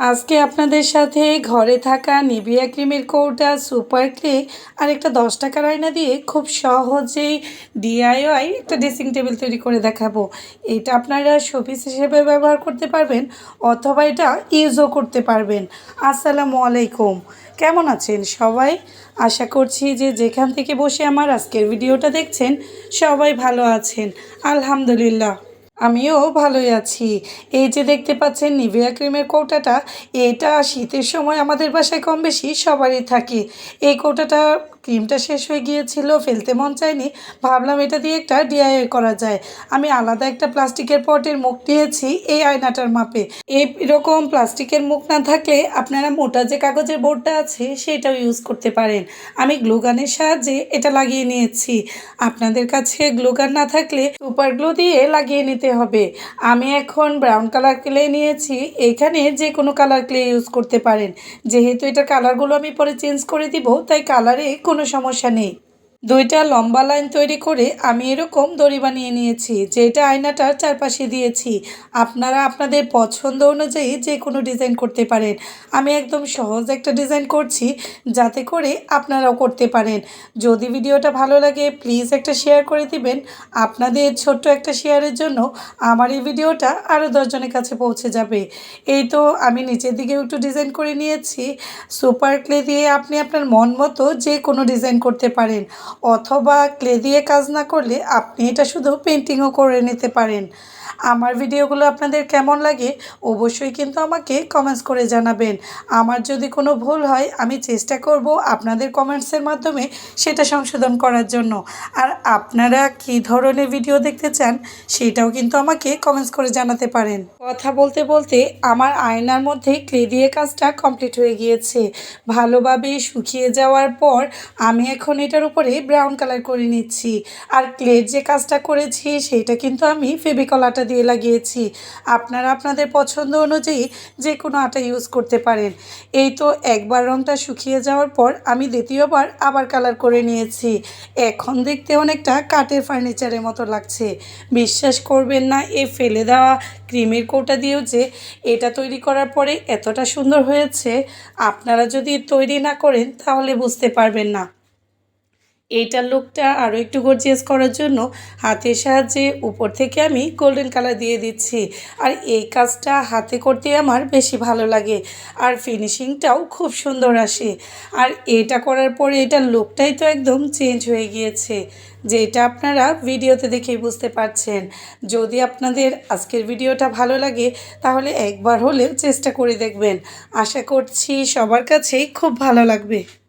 আজকে আপনাদের সাথে ঘরে থাকা নিভিয়া ক্রিমের কৌটা, সুপার ক্লে আর একটা দশ টাকার আয়না দিয়ে খুব সহজেই ডিআইওয়াই একটা ড্রেসিং টেবিল তৈরি করে দেখাবো। এটা আপনারা শোপিস হিসেবে ব্যবহার করতে পারবেন অথবা এটা ইউজও করতে পারবেন। আসসালামু আলাইকুম। কেমন আছেন সবাই? আশা করছি যে যেখান থেকে বসে আমার আজকের ভিডিওটা দেখছেন সবাই ভালো আছেন। আলহামদুলিল্লাহ। আমিও ভালোই আছি। এই যে দেখতে পাচ্ছেন নিভিয়া ক্রিমের কৌটাটা, এটা শীতের সময় আমাদের বাসায় কম বেশি সবারই থাকে। এই কৌটাটা ক্রিমটা শেষ হয়ে গিয়েছিল, ফেলতে মন চায়নি। ভাবলাম এটা দিয়ে একটা ডিআইওয়াই করা যায়। আমি আলাদা একটা প্লাস্টিকের পটের মুখ নিয়েছি এই আয়নাটার মাপে। এরকম প্লাস্টিকের মুখ না থাকলে আপনারা মোটা যে কাগজের বোর্ডটা আছে সেটাও ইউজ করতে পারেন। আমি গ্লুগানের সাহায্যে এটা লাগিয়ে নিয়েছি। আপনাদের কাছে গ্লুগান না থাকলে সুপার গ্লু দিয়ে লাগিয়ে নিতে হবে। আমি এখন ব্রাউন কালার ক্লে নিয়েছি, এখানে যে কোনো কালার ক্লে ইউজ করতে পারেন। যেহেতু এটার কালারগুলো আমি পরে চেঞ্জ করে দিব, তাই কালারে কোনো সমস্যা নেই। দুইটা লম্বা লাইন তৈরি করে আমি এরকম দড়ি বানিয়ে নিয়েছি, যেটা আয়নাটার চারপাশে দিয়েছি। আপনারা আপনাদের পছন্দ অনুযায়ী যে কোনো ডিজাইন করতে পারেন। আমি একদম সহজ একটা ডিজাইন করছি, যাতে করে আপনারাও করতে পারেন। যদি ভিডিওটা ভালো লাগে, প্লিজ একটা শেয়ার করে দিবেন। আপনাদের ছোট্ট একটা শেয়ারের জন্য আমার এই ভিডিওটা আরও দশজনের কাছে পৌঁছে যাবে। এই তো আমি নিচের দিকে একটু ডিজাইন করে নিয়েছি। সুপার ক্লে দিয়ে আপনি আপনার মন মতো যে কোনো ডিজাইন করতে পারেন। অথবা ক্লে দিয়ে কাজ না করলে আপনি এটা শুধু পেন্টিংও করে নিতে পারেন। আমার ভিডিওগুলো আপনাদের কেমন লাগে অবশ্যই কিন্তু আমাকে কমেন্টস করে জানাবেন। আমার যদি কোনো ভুল হয়, আমি চেষ্টা করব আপনাদের কমেন্টসের মাধ্যমে সেটা সংশোধন করার জন্য। আর আপনারা কি ধরনের ভিডিও দেখতে চান, সেটাও কিন্তু আমাকে কমেন্টস করে জানাতে পারেন। কথা বলতে বলতে আমার আয়নার মধ্যে ক্লে দিয়ে কাজটা কমপ্লিট হয়ে গিয়েছে। ভালোভাবে শুকিয়ে যাওয়ার পর আমি এখন এটার উপরে ব্রাউন কালার করে নিচ্ছি। আর ক্লের যে কাজটা করেছি, সেটা কিন্তু আমি ফেবিকল আটা দিয়ে লাগিয়েছি। আপনারা আপনাদের পছন্দ অনুযায়ী যে কোনো আটা ইউজ করতে পারেন। এই তো একবার রঙটা শুকিয়ে যাওয়ার পর আমি দ্বিতীয়বার আবার কালার করে নিয়েছি। এখন দেখতে অনেকটা কাঠের ফার্নিচারের মতো লাগছে। বিশ্বাস করবেন না, এ ফেলে দেওয়া ক্রিমের কৌটা দিয়েও যে এটা তৈরি করার পরে এতটা সুন্দর হয়েছে, আপনারা যদি তৈরি না করেন তাহলে বুঝতে পারবেন না। এইটার লুকটা আরও একটু গর্জিয়াস করার জন্য হাতের সাহায্যে উপর থেকে আমি গোল্ডেন কালার দিয়ে দিচ্ছি। আর এই কাজটা হাতে করতে আমার বেশি ভালো লাগে। আর ফিনিশিংটাও খুব সুন্দর আসে। আর এটা করার পরে এটার লুকটাই তো একদম চেঞ্জ হয়ে গিয়েছে। যেটা আপনারা ভিডিওতে দেখেই বুঝতে পারছেন। যদি আপনাদের আজকের ভিডিওটা ভালো লাগে, তাহলে একবার হলেও চেষ্টা করে দেখবেন। আশা করছি সবার কাছেই খুব ভালো লাগবে।